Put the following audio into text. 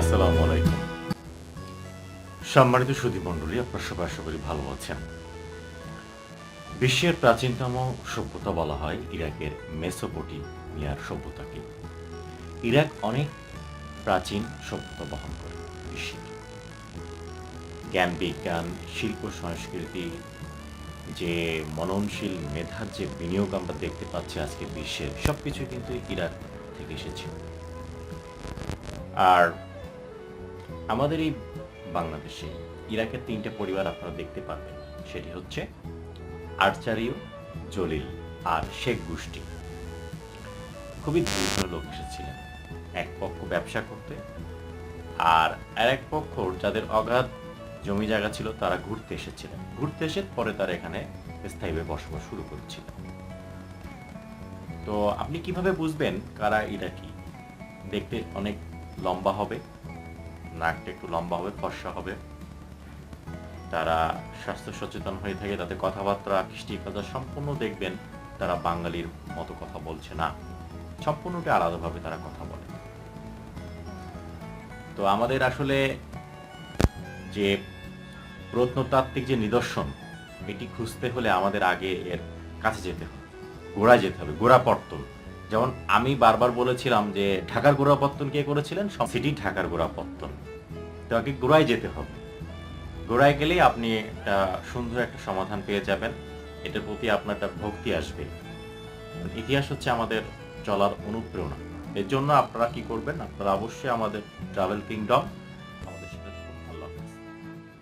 আসসালামু আলাইকুম। সম্মানিত সুধী মণ্ডলী, আপনার সবাই আশা ভালো আছেন। বিশ্বের প্রাচীনতম সভ্যতা বলা হয় ইরাকের মেসোপটেমিয়ার সভ্যতাকে। ইরাক অনেক প্রাচীন সভ্যতা বহন করে বিশ্বের। জ্ঞান বিজ্ঞান, শিল্প সংস্কৃতি, যে মননশীল মেধার যে বিনিয়োগ আমরা দেখতে পাচ্ছি আজকে বিশ্বের সবকিছু কিন্তু ইরাক থেকে এসেছে। আর আমাদের এই বাংলাদেশে ইরাকের তিনটে পরিবার আপনারা দেখতে পাবেন সেটি হচ্ছে আর্চারিও জলিল আর শেখ গোষ্ঠী। খুবই ধনী লোক এসেছিলেন। এক পক্ষ ব্যবসা করতে আর আর এক পক্ষ যাদের অগাধ জমি জায়গা ছিল তারা ঘুরতে এসেছিলেন। ঘুরতে এসে পরে তারা এখানে স্থায়ীভাবে বসবাস শুরু করেছিলেন তো আপনি কীভাবে বুঝবেন কারা ইরাকি? দেখতে অনেক লম্বা হবে। নাকটা একটু লম্বা হবে, ফর্সা হবে। তারা স্বাস্থ্য সচেতন হয়ে থাকে, তাদের কথাবার্তা কৃষ্টিকতা সম্পূর্ণ দেখবেন, তারা বাঙালির মতো কথা বলছে না। সম্পূর্ণটা আলাদাভাবে তারা কথা বলে। তো আমাদের আসলে যে প্রত্নতাত্ত্বিক যে নিদর্শন, এটি খুঁজতে হলে আমাদের আগে এর কাছে যেতে হবে, গোড়ায় যেতে হবে গোড়াপত্তন যেমন আমি বারবার বলেছিলাম যে ঢাকার গোড়াপত্তন কে করেছিলেন? সিটি ঢাকার গোড়াপত্তন তো গোড়ায় যেতে হবে। গোড়ায় গেলেই আপনি একটা সুন্দর একটা সমাধান পেয়ে যাবেন। এটার প্রতি আপনার একটা ভক্তি আসবে। ইতিহাস হচ্ছে আমাদের চলার অনুপ্রেরণা। এর জন্য আপনারা কি করবেন? আপনারা অবশ্যই আমাদের ট্রাভেল কিংডম